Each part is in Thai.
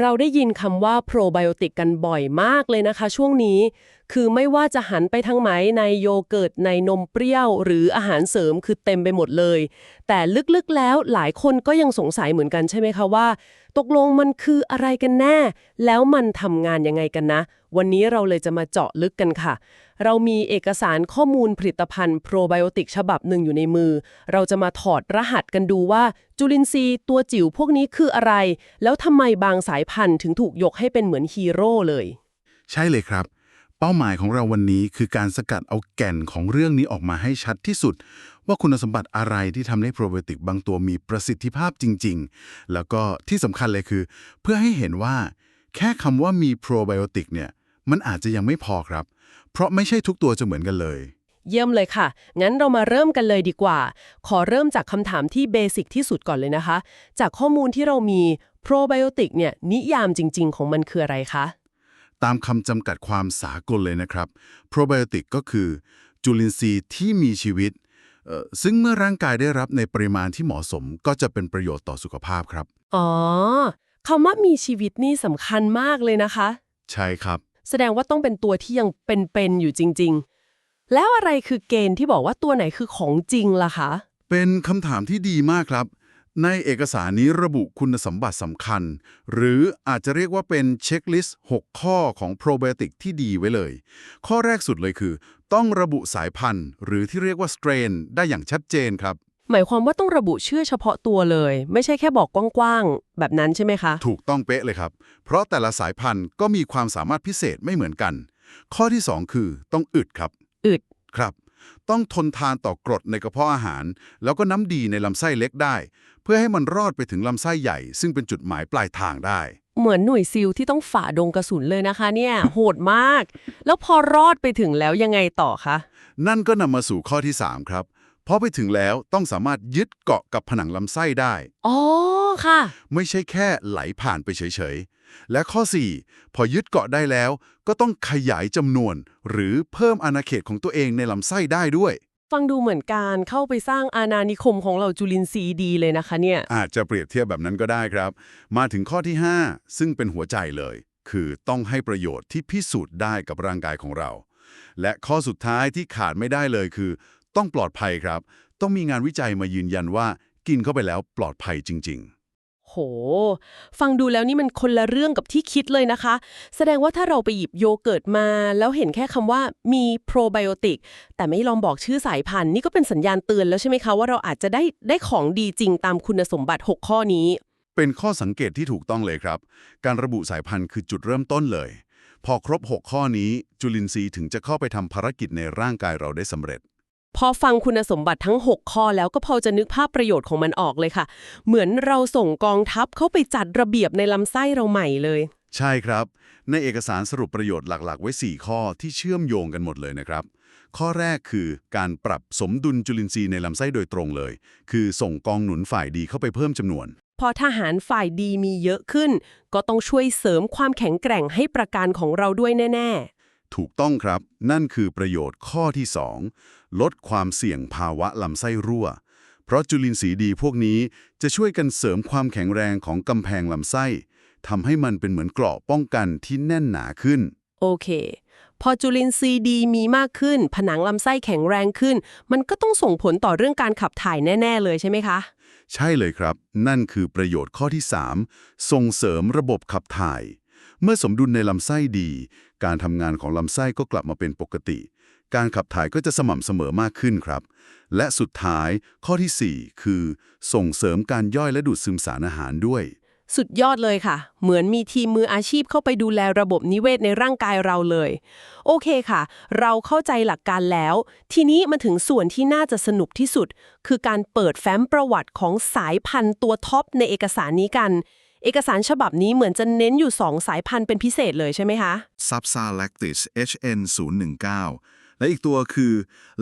เราได้ยินคำว่าโปรไบโอติกกันบ่อยมากเลยนะคะ ช่วงนี้ คือไม่ว่าจะหันไปทางไหนในโยเกิร์ตในนมเปรี้ยว หรืออาหารเสริมคือเต็มไปหมดเลย แต่ลึกๆแล้วหลายคนก็ยังสงสัยเหมือนกันใช่ไหมคะว่า ตกลงมันคืออะไรกันแน่ แล้วมันทำงานยังไงกันนะ วันนี้เราเลยจะมาเจาะลึกกันค่ะ เรามีเอกสารข้อมูลผลิตภัณฑ์โปรไบโอติกฉบับหนึ่งอยู่ในมือ เราจะมาถอดรหัสกันดูว่า จุลินทรีย์ตัวจิ๋วพวกนี้คืออะไร แล้วทำไมบางสายพันธุ์ถึงถูกยกให้เป็นเหมือนฮีโร่เลย ใช่เลยครับ ป้าหมายของเราวันนี้คือการสกัดเอาแก่นของเรื่องนี้ออกมาให้ชัดที่สุด ว่าคุณสมบัติอะไรที่ทำให้โปรไบโอติกบางตัวมีประสิทธิภาพจริง ๆ แล้วก็ที่สำคัญเลยคือ เพื่อให้เห็นว่า แค่คำว่ามีโปรไบโอติกเนี่ยมันอาจจะยังไม่พอครับ เพราะไม่ใช่ทุกตัวจะเหมือนกันเลย เยี่ยมเลยค่ะ งั้นเรามาเริ่มกันเลยดีกว่า ขอเริ่มจากคำถามที่เบสิกที่สุดก่อนเลยนะคะ จากข้อมูลที่เรามีโปรไบโอติกเนี่ยนิยามจริง ๆ ของมันคืออะไรคะ ตามคำจำกัดความสากลเลยนะครับโปรไบโอติกก็คือ จุลินทรีย์ที่มีชีวิตเอ่อซึ่งเมื่อร่างกายได้รับในปริมาณที่เหมาะสมก็จะเป็นประโยชน์ต่อสุขภาพครับ อ๋อคำว่ามีชีวิตนี่สำคัญมากเลยนะคะ ใช่ครับ แสดงว่าต้องเป็นตัวที่ยังเป็นๆอยู่จริง ๆ แล้วอะไรคือเกณฑ์ที่บอกว่าตัวไหนคือของจริงล่ะคะ เป็นคำถามที่ดีมากครับ ในเอกสารนี้ระบุคุณสมบัติสำคัญ หรืออาจจะเรียกว่าเป็นเช็คลิสต์ 6 ข้อของโปรไบโอติกที่ดีไว้เลย ข้อแรกสุดเลยคือ ต้องระบุสายพันธุ์ หรือที่เรียกว่าสเตรนได้อย่างชัดเจนครับ หมายความว่าต้องระบุชื่อเฉพาะตัวเลย ไม่ใช่แค่บอกกว้างๆ แบบนั้นใช่ไหมคะ ถูกต้องเป๊ะเลยครับ เพราะแต่ละสายพันธุ์ก็มีความสามารถพิเศษไม่เหมือนกัน ข้อที่ 2 คือต้องอึดครับ อึดครับ ต้องทนทานต่อกรดในกระเพาะอาหาร แล้วก็น้ำดีในลำไส้เล็กได้ เพื่อให้มันรอดไปถึงลำไส้ใหญ่ ซึ่งเป็นจุดหมายปลายทางได้ เหมือนหน่วยซิลที่ต้องฝ่าดงกระสุนเลยนะคะ เนี่ย โหดมาก แล้วพอรอดไปถึงแล้วยังไงต่อคะ นั่นก็นำมาสู่ข้อที่ 3 ครับพอไปถึงแล้วต้องสามารถยึดเกาะกับผนังลำไส้ได้ อ๋อ ค่ะ ไม่ใช่แค่ไหลผ่านไปเฉยๆ และข้อ 4 พอยึดเกาะได้แล้ว ก็ต้องขยายจำนวน หรือเพิ่มอาณาเขตของตัวเองในลำไส้ได้ด้วย ฟังดูเหมือนการเข้าไปสร้างอาณานิคมของเราจุลินทรีย์ดีเลยนะคะเนี่ย อาจจะเปรียบเทียบแบบนั้นก็ได้ครับ มาถึงข้อที่ 5 ซึ่งเป็นหัวใจเลย คือต้องให้ประโยชน์ที่พิสูจน์ได้กับร่างกายของเรา และข้อสุดท้ายที่ขาดไม่ได้เลยคือ ต้องปลอดภัยครับ ต้องมีงานวิจัยมายืนยันว่ากินเข้าไปแล้วปลอดภัยจริง ๆ โห ฟังดูแล้วนี่มันคนละเรื่องกับที่คิดเลยนะคะ แสดงว่าถ้าเราไปหยิบโยเกิร์ตมา แล้วเห็นแค่คำว่ามีโปรไบโอติกแต่ไม่ลองบอกชื่อสายพันธุ์นี่ก็เป็นสัญญาณเตือนแล้วใช่ไหมคะว่าเราอาจจะได้ได้ของดีจริงตามคุณสมบัติ 6 ข้อนี้ เป็นข้อสังเกตที่ถูกต้องเลยครับ การระบุสายพันธุ์คือจุดเริ่มต้นเลย พอครบ 6 ข้อนี้ จุลินทรีย์ถึงจะเข้าไปทำภารกิจในร่างกายเราได้สำเร็จ พอฟังคุณสมบัติทั้ง 6 ข้อแล้วก็พอจะนึกภาพประโยชน์ของมันออกเลยค่ะ เหมือนเราส่งกองทัพเข้าไปจัดระเบียบในลำไส้เราใหม่เลย ใช่ครับ ในเอกสารสรุปประโยชน์หลักๆ ไว้ 4 ข้อที่เชื่อมโยงกันหมดเลยนะครับ ข้อแรกคือการปรับสมดุลจุลินทรีย์ในลำไส้โดยตรงเลย คือส่งกองหนุนฝ่ายดีเข้าไปเพิ่มจำนวน พอทหารฝ่ายดีมีเยอะขึ้น ก็ต้องช่วยเสริมความแข็งแกร่งให้ประการของเราด้วยแน่ ถูกต้องครับ นั่นคือประโยชน์ข้อที่ 2 ลดความเสี่ยงภาวะลำไส้รั่ว เพราะจุลินทรีย์ดีพวกนี้จะช่วยกันเสริมความแข็งแรงของกำแพงลำไส้ทำให้มันเป็นเหมือนเกราะป้องกันที่แน่นหนาขึ้นๆโอเค พอจุลินทรีย์ดีมีมากขึ้น ผนังลำไส้แข็งแรงขึ้น มันก็ต้องส่งผลต่อเรื่องการขับถ่ายแน่ ๆ เลยใช่ไหมคะ ใช่เลยครับ นั่นคือประโยชน์ข้อที่ 3 ส่งเสริมระบบขับถ่าย เมื่อสมดุลในลำไส้ดี การทำงานของลำไส้ก็กลับมาเป็นปกติ การขับถ่ายก็จะสม่ำเสมอมากขึ้นครับ และสุดท้ายข้อทีสี่ 4 คือ ส่งเสริมการย่อยและดูดซึมสารอาหารด้วย สุดยอดเลยค่ะ เหมือนมีทีมมืออาชีพเข้าไปดูแลระบบนิเวศในร่างกายเราเลย โอเคค่ะ เราเข้าใจหลักการแล้ว ทีนี้มาถึงส่วนที่น่าจะสนุกที่สุด คือการเปิดแฟ้มประวัติของสายพันธุ์ตัวท็อปในเอกสารนี้กัน เอกสารฉบับนี้เหมือนจะเน้นอยู่ 2 สายพันธุ์เป็นพิเศษเลยใช่ไหมคะ Sapsa lactis HN019 และอีกตัวคือ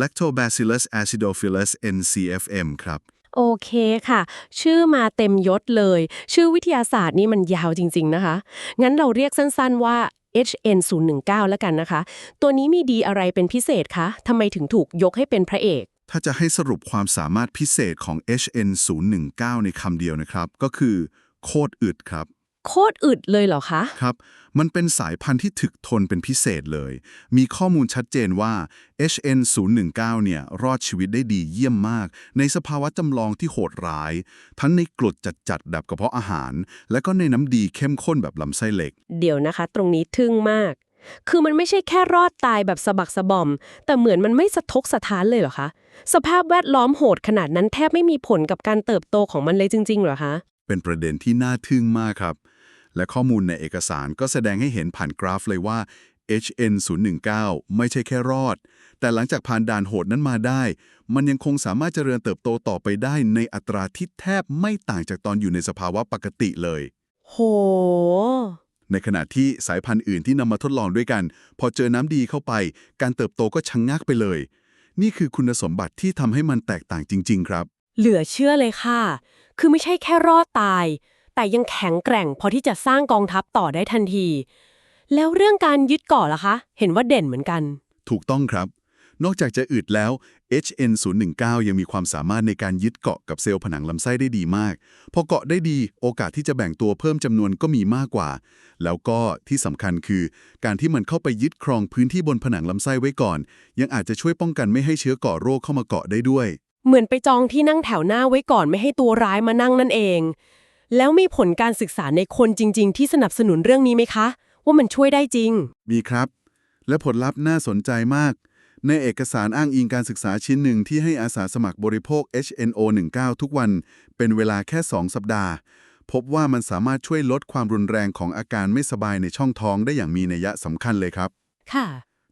Lactobacillus acidophilus NCFM ครับ โอเคค่ะ ชื่อมาเต็มยศเลย ชื่อวิทยาศาสตร์นี่มันยาวจริง ๆ นะคะ งั้นเราเรียกสั้น ๆ ว่า HN019 แล้วกันนะคะ ตัวนี้มีดีอะไรเป็นพิเศษคะทำไมถึงถูกยกให้เป็นพระเอก ถ้าจะให้สรุปความสามารถพิเศษของ HN019 ในคำเดียวนะครับ ก็คือ โคตรอึดครับ โคตรอึดเลยเหรอคะ ครับ มันเป็นสายพันธุ์ที่ถึกทนเป็นพิเศษเลย มีข้อมูลชัดเจนว่า HN019 เนี่ยรอดชีวิตได้ดีเยี่ยมมาก ในสภาวะจำลองที่โหดร้าย ทั้งในกรดจัดๆแบบกระเพาะอาหาร และก็ในน้ำดีเข้มข้นแบบลำไส้เหล็ก เดี๋ยวนะคะ ตรงนี้ทึ่งมาก คือมันไม่ใช่แค่รอดตายแบบสะบักสะบอม แต่เหมือนมันไม่สะทกสะท้านเลยเหรอคะ สภาพแวดล้อมโหดขนาดนั้นแทบไม่มีผลกับการเติบโตของมันเลยจริงๆเหรอคะ เป็นประเด็นที่น่าทึ่งมากครับ และข้อมูลในเอกสารก็แสดงให้เห็นผ่านกราฟเลยว่า HN019 ไม่ใช่แค่รอด แต่หลังจากผ่านด่านโหดนั้นมาได้ มันยังคงสามารถเจริญเติบโตต่อไปได้ในอัตราที่แทบไม่ต่างจากตอนอยู่ในสภาวะปกติเลย โห ในขณะที่สายพันธุ์อื่นที่นำมาทดลองด้วยกัน พอเจอน้ำดีเข้าไป การเติบโตก็ชะงงักไปเลย นี่คือคุณสมบัติที่ทำให้มันแตกต่างจริง ๆ ครับ เหลือเชื่อเลยค่ะ คือไม่ใช่แค่รอดตาย แต่ยังแข็งแกร่งพอที่จะสร้างกองทัพต่อได้ทันที แล้วเรื่องการยึดเกาะล่ะคะ เห็นว่าเด่นเหมือนกัน ถูกต้องครับ นอกจากจะอึดแล้ว HN019 ยังมีความสามารถในการยึดเกาะกับเซลล์ผนังลำไส้ได้ดีมาก พอเกาะได้ดีโอกาสที่จะแบ่งตัวเพิ่มจำนวนก็มีมากกว่า แล้วก็ที่สำคัญคือ การที่มันเข้าไปยึดครองพื้นที่บนผนังลำไส้ไว้ก่อน ยังอาจจะช่วยป้องกันไม่ให้เชื้อก่อโรคเข้ามาเกาะได้ด้วย เหมือนไปจองที่นั่งแถวหน้าไว้ก่อนไม่ให้ตัวร้ายมานั่งนั่นเอง แล้วมีผลการศึกษาในคนจริง ๆ ที่สนับสนุนเรื่องนี้ไหมคะ ว่ามันช่วยได้จริง มีครับ และผลลัพธ์น่าสนใจมาก ในเอกสารอ้างอิงการศึกษาชิ้นหนึ่งที่ให้อาสาสมัครบริโภค HNO19 ทุกวัน เป็นเวลาแค่ 2 สัปดาห์ พบว่ามันสามารถช่วยลดความรุนแรงของอาการไม่สบายในช่องท้องได้อย่างมีนัยสำคัญเลยครับ ค่ะ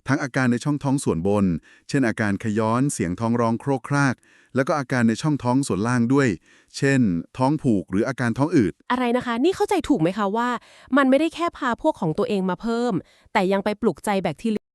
ทั้งอาการในช่องท้องส่วนบน เช่นอาการขย้อน เสียงท้องร้องโครกคราก แล้วก็อาการในช่องท้องส่วนล่างด้วย เช่น ท้องผูกหรืออาการท้องอืด อะไรนะคะ นี่เข้าใจถูกไหมคะว่า มันไม่ได้แค่พาพวกของตัวเองมาเพิ่ม แต่ยังไปปลุกใจแบคทีเรีย